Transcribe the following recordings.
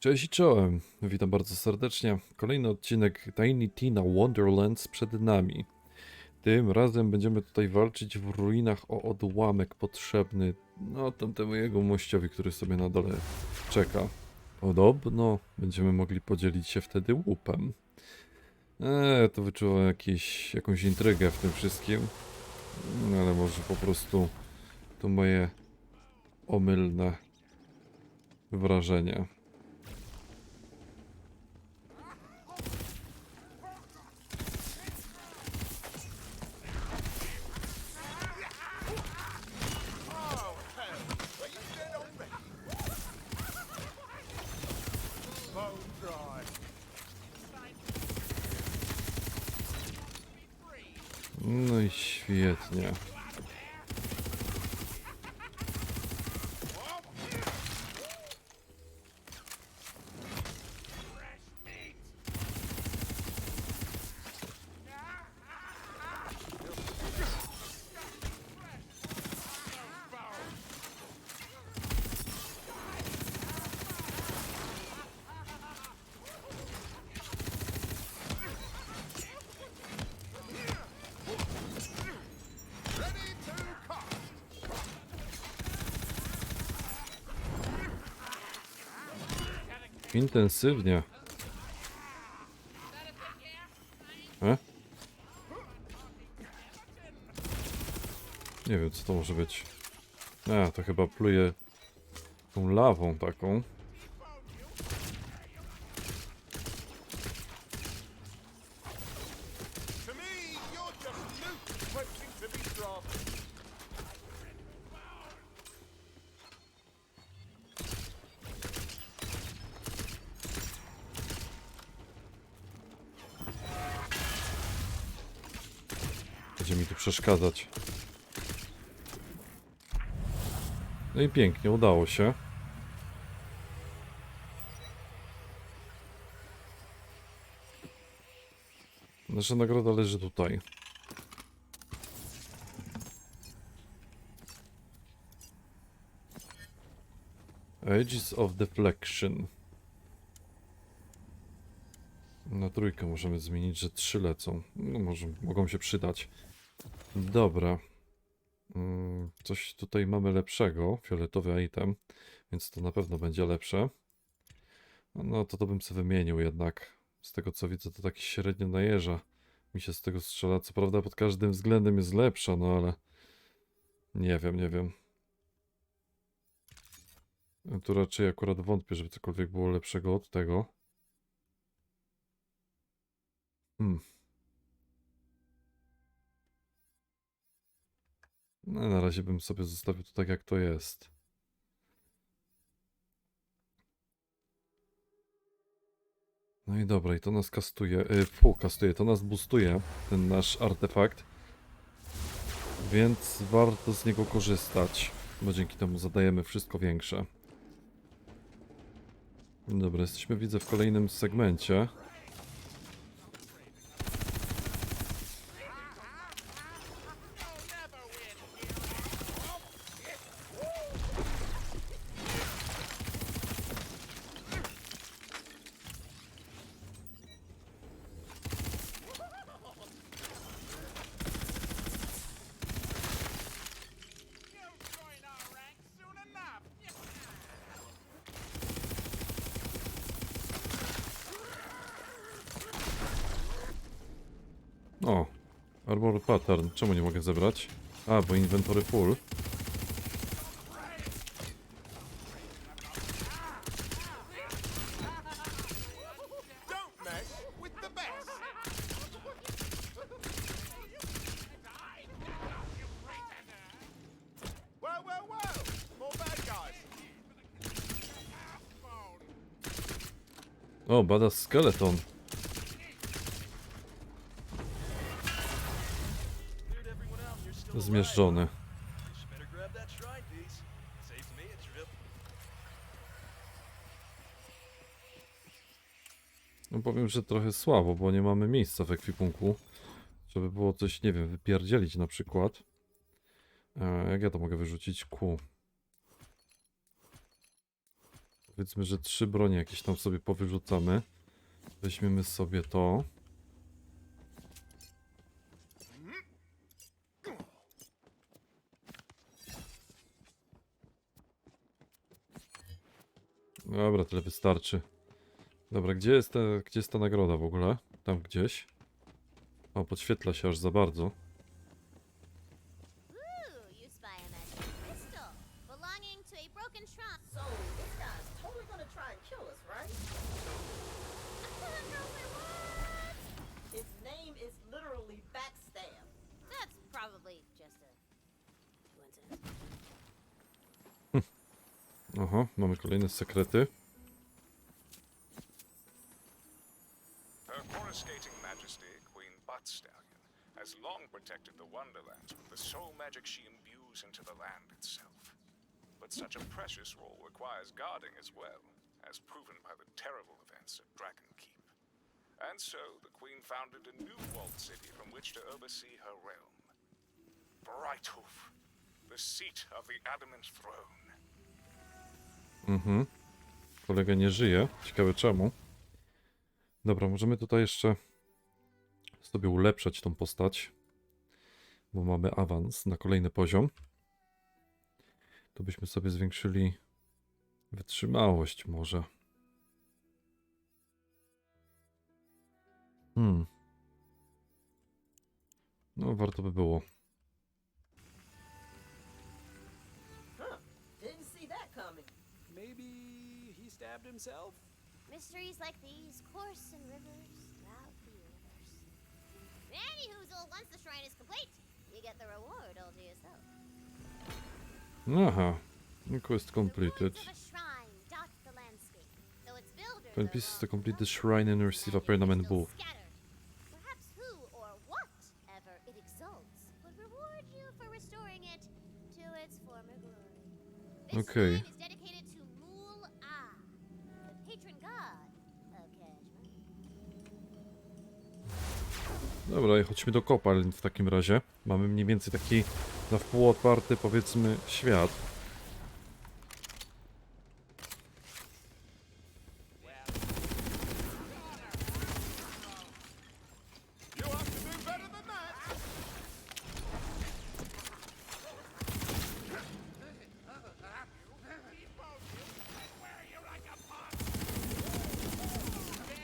Cześć i czołem, witam bardzo serdecznie. Kolejny odcinek Tiny Tina Wonderlands przed nami. Tym razem będziemy tutaj walczyć w ruinach o odłamek potrzebny no tamtemu jego mościowi, który sobie na dole czeka. Podobno będziemy mogli podzielić się wtedy łupem. Eee, to wyczuwam jakieś, jakąś intrygę w tym wszystkim. No, ale może po prostu to moje omylne wrażenie. No i świetnie. Intensywnie. E? Nie wiem, co to może być. A, to chyba pluje tą lawą taką. Tu przeszkadzać. No i pięknie, udało się. Nasza nagroda leży tutaj. Ages of Deflection. Na trójkę możemy zmienić, że trzy lecą. No może mogą się przydać. Dobra. Mm, Coś tutaj mamy lepszego. Fioletowy item. Więc to na pewno będzie lepsze. No to to bym sobie wymienił jednak. Z tego co widzę to taki średnio najeża. Mi się z tego strzela. Co prawda pod każdym względem jest lepsza, no ale... Nie wiem, nie wiem. Tu raczej akurat wątpię, żeby cokolwiek było lepszego od tego. Hmm. No, na razie bym sobie zostawił to tak, jak to jest. No i dobra, i to nas kastuje, yy, fu, kastuje, to nas boostuje, ten nasz artefakt. Więc warto z niego korzystać, bo dzięki temu zadajemy wszystko większe. Dobra, jesteśmy widzę w kolejnym segmencie. Armor Pattern. Czemu nie mogę zebrać? A, bo inwentory full. O, bada skeleton. Trip. No powiem, że trochę słabo, bo nie mamy miejsca w ekwipunku. Żeby było coś, nie wiem, wypierdzielić na przykład. E, jak ja to mogę wyrzucić? Q. Powiedzmy, że trzy bronie jakieś tam sobie powyrzucamy. Weźmiemy sobie to. Dobra, tyle wystarczy. Dobra, gdzie jest, ta, gdzie jest ta nagroda w ogóle? Tam gdzieś. O, podświetla się aż za bardzo. Aha, mamy kolejne sekrety. Her coruscating majesty, Queen Butstallion, has long protected the Wonderlands with the soul magic she imbues into the land itself. But such a precious role requires guarding as well, as proven by the terrible events at Dragon Keep. And so, the Queen founded a new walled city from which to oversee her realm. Brighthoof, the seat of the Adamant Throne. Mhm. Kolega nie żyje. Ciekawe czemu. Dobra, możemy tutaj jeszcze sobie ulepszać tą postać. Bo mamy awans na kolejny poziom. To byśmy sobie zwiększyli wytrzymałość może. Hmm. No, warto by było. Stabbed himself? Mysteries like these course in rivers throughout the universe. Anyhoozle, once the shrine is complete, you get the reward all to yourself. Aha. Quest The completed. ruins of a shrine dot the landscape, though its builders Find are pieces to long complete the gone. shrine and receive a Many are permanent still buff. Dobra, chodźmy do kopalń w takim razie. Mamy mniej więcej taki na wpół otwarty, powiedzmy, świat.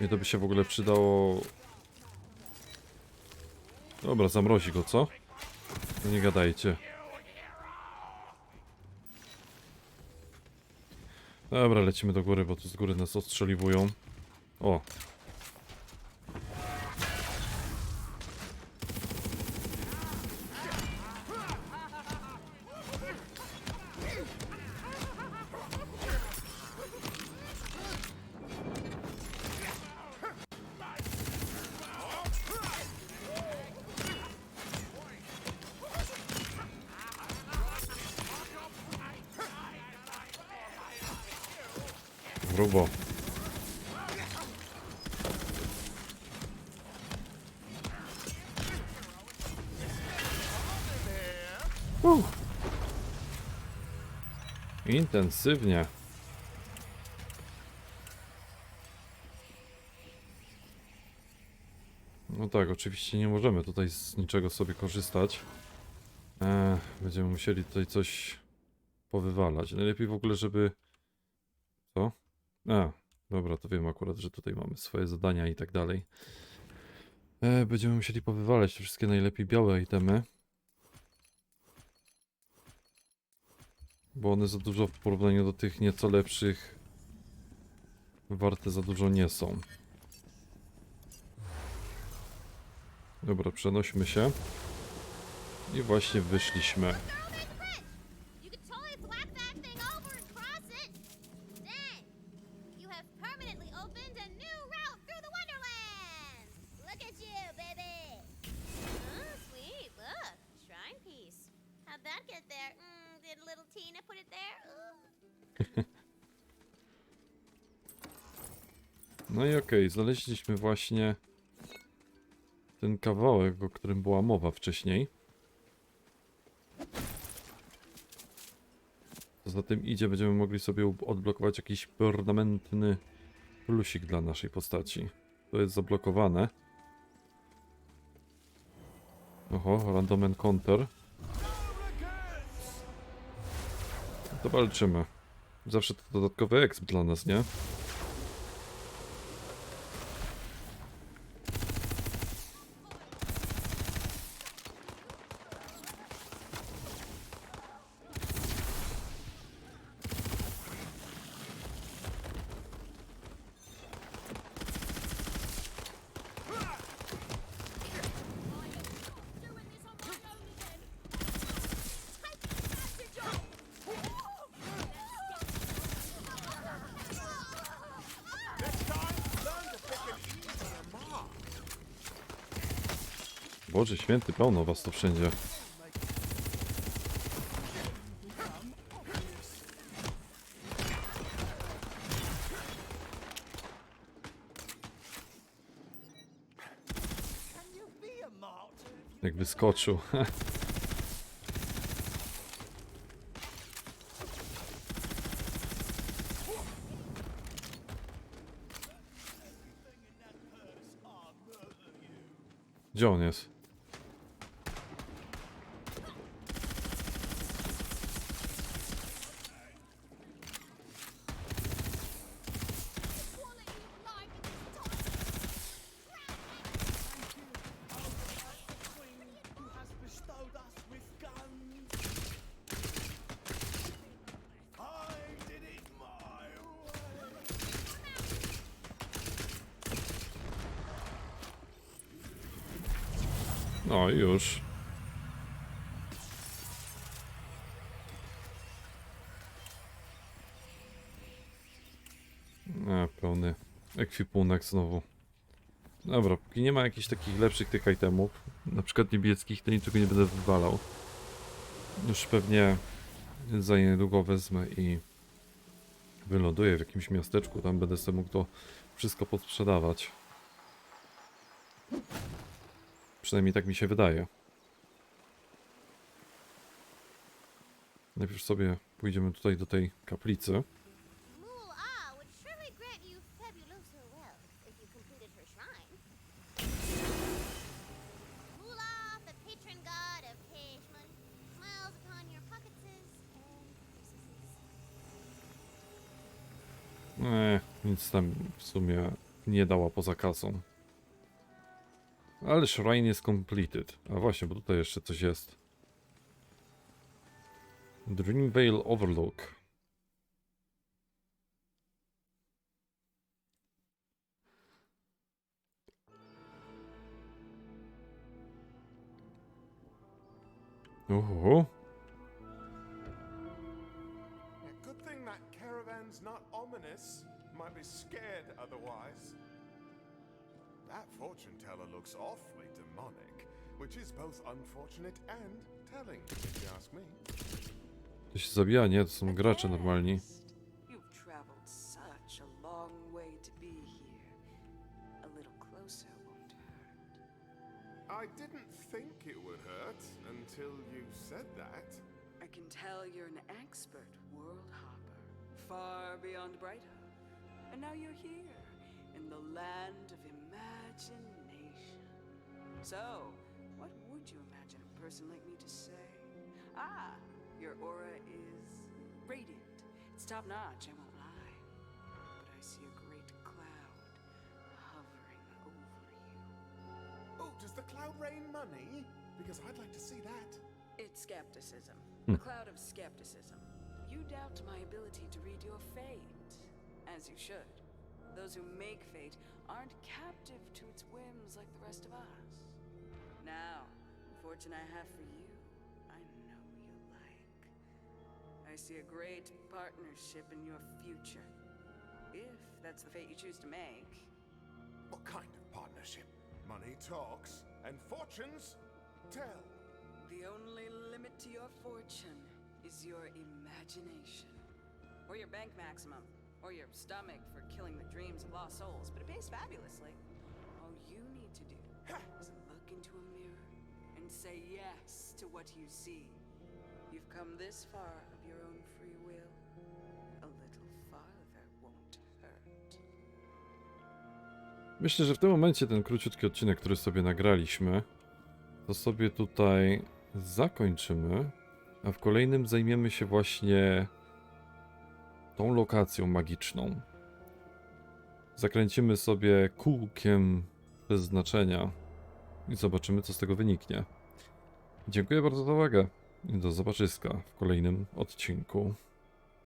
Mnie to by się w ogóle przydało... Dobra, zamrozi go, co? No nie gadajcie. Dobra, lecimy do góry, bo tu z góry nas ostrzeliwują. O, grubo. Uh. Intensywnie. No tak, oczywiście nie możemy tutaj z niczego sobie korzystać. Eee, będziemy musieli tutaj coś powywalać. Najlepiej w ogóle, żeby... Co? A, dobra, to wiem akurat, że tutaj mamy swoje zadania i tak dalej. E, będziemy musieli powywalać te wszystkie najlepiej białe itemy. Bo one za dużo w porównaniu do tych nieco lepszych warte za dużo nie są. Dobra, przenośmy się. I właśnie wyszliśmy. How'd that get there? Mm, did little Tina put it there? No i okej, znaleźliśmy właśnie ten kawałek, o którym była mowa wcześniej. Co za tym idzie, będziemy mogli sobie odblokować jakiś permanentny plusik dla naszej postaci. To jest zablokowane. Oho, random encounter. To. Zawsze to dodatkowy exp dla nas, nie? Boże święty, pełno was to wszędzie. Jak wyskoczył. Gdzie on jest? No już. A, pełny ekwipunek znowu. Dobra, póki nie ma jakichś takich lepszych tych itemów, na przykład niebieskich, to niczego nie będę wywalał. Już pewnie za niedługo wezmę i wyląduję w jakimś miasteczku, tam będę sobie mógł to wszystko podsprzedawać. Przynajmniej tak mi się wydaje. Najpierw sobie pójdziemy tutaj do tej kaplicy. Purses. Eee, nic tam w sumie nie dała poza kasą. Ale shrine jest completed. A właśnie, bo tutaj jeszcze coś jest. Dreamvale Overlook. Yeah, good thing that caravan's not ominous. Might be scared otherwise. That fortune teller looks awfully demonic, which is both unfortunate and telling, if you ask me. To się zabija, nie? To są gracze normalni. Yes. You've traveled such a long way to be here. A little closer won't hurt. I didn't think it would hurt until you said that. I can tell you're an expert world hopper, far beyond Brighthove. And now you're here, in the land of imagination. So, what would you imagine a person like me to say? Ah, your aura is radiant. It's top notch, I won't lie. But I see a great cloud hovering over you. Oh, does the cloud rain money? Because I'd like to see that. It's skepticism. A cloud of skepticism. You doubt my ability to read your fate. As you should. Those who make fate aren't captive to its whims like the rest of us. Now, the fortune I have for you, I know you like. I see a great partnership in your future. If that's the fate you choose to make. What kind of partnership? Money talks, and fortunes tell. The only limit to your fortune is your imagination. Or your bank maximum. or your stomach for killing the dreams of lost souls, but it pays fabulously. All you need to do is look into a mirror and say yes to what you see. You've come this far of your own free will. A little farther won't hurt. Myślę, że w tym momencie ten króciutki odcinek, który sobie nagraliśmy, to sobie tutaj zakończymy, a w kolejnym zajmiemy się właśnie tą lokacją magiczną. Zakręcimy sobie kółkiem bez znaczenia i zobaczymy, co z tego wyniknie. Dziękuję bardzo za uwagę i do zobaczyska w kolejnym odcinku.